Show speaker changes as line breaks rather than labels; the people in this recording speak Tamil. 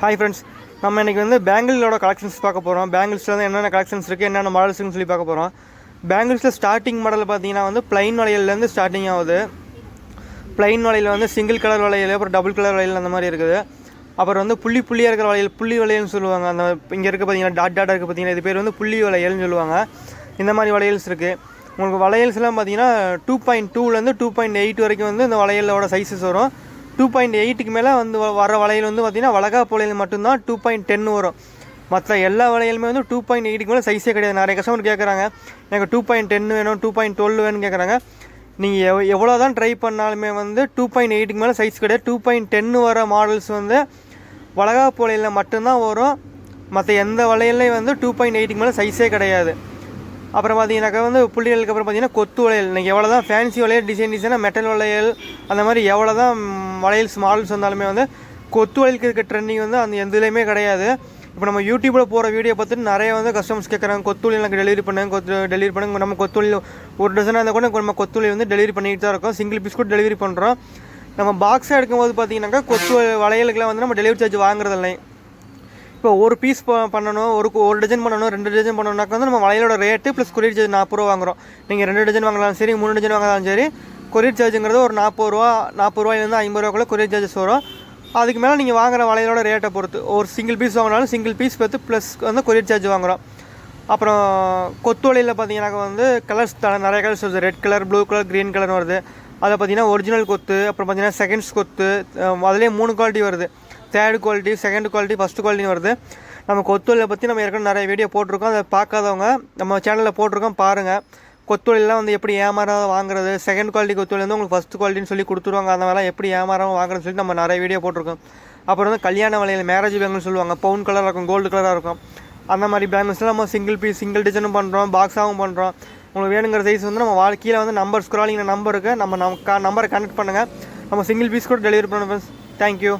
ஹாய் ஃப்ரெண்ட்ஸ் நம்ம இன்றைக்கி வந்து பேங்கிளோட கலெக்ஷன்ஸ் பார்க்க போகிறோம் பேங்கிள்ஸில் வந்து என்னென்ன கலெக்ஷன்ஸ் இருக்குது என்னென்ன மாடல்ஸ்னு சொல்லி பார்க்க போகிறோம் பேங்கிள்ஸில் ஸ்டார்டிங் மாடல் பார்த்தீங்கன்னா வந்து பிளைன் வளையல்லேருந்து ஸ்டார்டிங் ஆகுது. பிளைன் வளையல் வந்து சிங்கிள் கலர் வளையல் அப்புறம் டபுள் கலர் வளையல் அந்த மாதிரி இருக்குது. அப்புறம் வந்து புள்ளி புள்ளியாக இருக்கிற வளையல் புள்ளி வளையல்னு சொல்லுவாங்க. அந்த இங்கே இருக்க பார்த்தீங்கன்னா டாட் டாட் இருக்குது பார்த்தீங்கன்னா இது பேர் வந்து புள்ளி வளையல்னு சொல்லுவாங்க. இந்த மாதிரி வளையல்ஸ் இருக்குது உங்களுக்கு வளையல்ஸ்லாம் பார்த்தீங்கன்னா டூ பாயிண்ட் டூலேருந்து டூ பாயிண்ட் எயிட் வரைக்கும் வந்து இந்த வளையலோட சைஸஸ் வரும். டூ பாயிண்ட் எயிட்டுக்கு மேலே வந்து வர வளையல் வந்து பார்த்திங்கன்னா வளகாப்பு வளையல் மட்டும்தான் டூ பாயிண்ட் டென் வரும். மற்ற எல்லா வளையலுமே வந்து டூ பாயிண்ட் எயிட்டுக்கு மேலே சைஸே கிடையாது. நிறைய கஸ்டமர் கேட்குறாங்க எனக்கு டூ பாயிண்ட் டென் வேணும் டூ பாயிண்ட் டுவெல் வேணும்னு கேட்குறாங்க நீங்கள் எவ் எவ்வளோ தான் ட்ரை பண்ணாலுமே வந்து டூ பாயிண்ட் எயிட்டுக்கு மேலே சைஸ் கிடையாது. டூ பாயிண்ட் டென்னு வர மாடல்ஸ் வந்து வளகாப்பு வளையலில் மட்டும்தான் வரும். மற்ற எந்த வளையல்லையும் வந்து டூ பாயிண்ட் எயிட்டுக்கு மேலே சைஸே கிடையாது. அப்புறம் பார்த்தீங்கன்னாக்கா வந்து புள்ளிகளுக்கு அப்புறம் பார்த்தீங்கன்னா கொத்து வளையல். நீங்கள் எவ்வளோ தான் ஃபேன்சி வளையல் டிசைன் டிசைனாக மெட்டல் வளையல் அந்த மாதிரி எவ்வளோ தான் வளையல்ஸ் மாடல்ஸ் வந்தாலுமே வந்து கொத்து வளையலுக்கு இருக்க ட்ரெண்டிங் வந்து அந்த எதுலேயுமே கிடையாது. இப்போ நம்ம யூடியூப்பில் போகிற வீடியோ பார்த்துட்டு நிறைய வந்து கஸ்டமர்ஸ் கேட்குறாங்க கொத்து எனக்கு டெலிவரி பண்ணுங்க கொத்து டெலிவரி பண்ணுங்க. நம்ம கொத்து ஒரு டசனாக இருந்தால் கூட நம்ம கொத்து வந்து டெலிவரி பண்ணிகிட்டு தான் இருக்கோம். சிங்கிள் பீஸ் கூட டெலிவரி பண்ணுறோம் நம்ம பாக்ஸாக எடுக்கும்போது பார்த்தீங்கன்னாக்கா கொத்து வளையலுக்குலாம் வந்து நம்ம டெலிவரி சார்ஜ் வாங்குறதில்லை. இப்போ ஒரு பீஸ் பண்ணணும் ஒரு ஒரு டஜன் பண்ணணும் ரெண்டு டஜன் பண்ணணும்னாக்க வந்து நம்ம வளையலோட ரேட்டு ப்ளஸ் கொரியர் சார்ஜ் நாற்பது ரூபா வாங்குறோம். நீங்கள் ரெண்டு டஜன் வாங்கலாம் சரி மூணு டஜன் வாங்கலாம் சரி கொரியர் சார்ஜுங்கிறது ஒரு நாற்பது ரூபா நாற்பது ரூபாயிலேருந்து ஐம்பது ரூபாக்குள்ள கொரியர் சார்ஜஸ் வரும். அதுக்கு மேலே நீங்கள் வாங்குற வளையலோட ரேட்டை பொறுத்து ஒரு சிங்கிள் பீஸ் வாங்கினாலும் சிங்கிள் பீஸ் பார்த்து ப்ளஸ் வந்து கொரியர் சார்ஜ் வாங்குறோம். அப்புறம் கொத்து வலையில் பார்த்தீங்கன்னாக்கா வந்து கலர்ஸ் நிறைய கலர்ஸ் வருது. Red colour blue colour green colour வருது. அதை பார்த்தீங்கன்னா ஒரிஜினல் கொத்து அப்புறம் பார்த்தீங்கன்னா செகண்ட்ஸ் கொத்து அதிலே அதுலேயே மூணு குவாலிட்டி வருது. Third quality second quality first குவாலிட்டின்னு வருது. நம்ம கொத்தொழிலை பற்றி நம்ம ஏற்கனவே நிறைய வீடியோ போட்டிருக்கோம். அதை பார்க்காதவங்க நம்ம சேனலில் போட்டிருக்கோம் பாருங்கள் கொத்தொழிலாம் வந்து எப்படி ஏமாறாத வாங்குறது? செகண்ட் குவாலிட்டி கொத்தொழில் வந்து உங்களுக்கு ஃபஸ்ட் குவாலிட்டின்னு சொல்லி கொடுத்துருவாங்க. அந்த மாதிரிலாம் எப்படி ஏமாறாமல் வாங்குறதுன்னு சொல்லி நம்ம நிறைய வீடியோ போட்டிருக்கோம். அப்புறம் வந்து கல்யாண வலையில் மேரேஜ் பேங்குன்னு சொல்லுவாங்க. பவுன் கலராக இருக்கும் கோல்டு கலராக இருக்கும். அந்த மாதிரி பேங்கிள்ஸ்லாம் நம்ம சிங்கிள் பீஸ் சிங்கிள் டிசைனும் பண்ணுறோம் பாக்ஸாகவும் பண்ணுறோம் உங்களுக்கு வேணுங்கிற சைஸ் வந்து நம்ம வாழ்க்கையில் வந்து நம்பர் ஸ்க்ராலிங் நம்பருக்கு நம்ம நம்ம நம்ம நம்பரை கனெக்ட் பண்ணுங்கள் நம்ம சிங்கிள் பீஸ் கூட டெலிவரி பண்ணுவோம் ஃப்ரெண்ட்ஸ் தேங்க்யூ